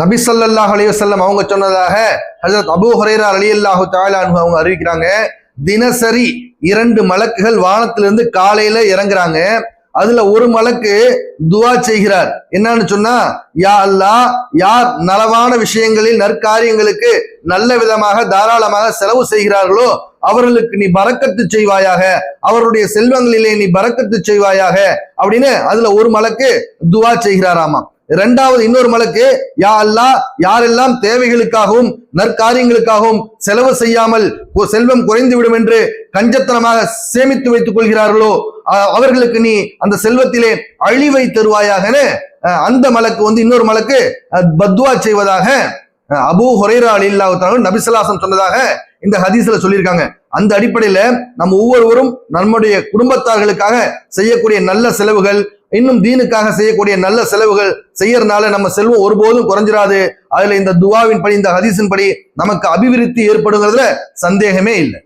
நபி ஸல்லல்லாஹு அலைஹி அவங்க சொன்னதாக ஹசரத் அபு ஹரேரா அலி அல்லாஹு அன்ஹு அவங்க அறிவிக்கிறாங்க. தினசரி இரண்டு மலக்குகள் வானத்திலிருந்து காலையில இறங்குறாங்க. அதுல ஒரு மலக்கு துவா செய்கிறார். என்னன்னு சொன்னா யா அல்லாஹ் யார் நலவான விஷயங்களில் நற்காரியங்களுக்கு நல்ல விதமாக தாராளமாக செலவு செய்கிறார்களோ அவர்களுக்கு நீ பறக்கத்து செய்வாயாக அவருடைய செல்வங்களிலே நீ பறக்கத்து செய்வாயாக அப்படின்னு அதுல ஒரு மலக்கு துவா செய்கிறாராமா இரண்டாவது இன்னொரு மலக்கு யா அல்லா யாரெல்லாம் தேவைகளுக்காகவும் நற்காரியங்களுக்காகவும் செலவு செய்யாமல் செல்வம் குறைந்துவிடும் என்று கஞ்சத்தனமாக சேமித்து வைத்துக் கொள்கிறார்களோ அவர்களுக்கு நீ அந்த செல்வத்திலே அழிவை தருவாயாக அந்த மலக்கு வந்து இன்னொரு மலக்கு பத்வா செய்வதாக அபு அபூ அலி இல்லாவுத்தாலும் நபிசலாசம் சொன்னதாக இந்த ஹதீஸ்ல சொல்லியிருக்காங்க. அந்த அடிப்படையில நம்ம ஒவ்வொருவரும் நம்முடைய குடும்பத்தார்களுக்காக செய்யக்கூடிய நல்ல செலவுகள் இன்னும் தீனுக்காக செய்யக்கூடிய நல்ல செலவுகள் செய்யறதுனால நம்ம செல்வம் ஒருபோதும் குறைஞ்சிராது. அதுல இந்த துவாவின் படி இந்த ஹதீஸின் படி நமக்கு அபிவிருத்தி ஏற்படுங்கிறதுல சந்தேகமே இல்லை.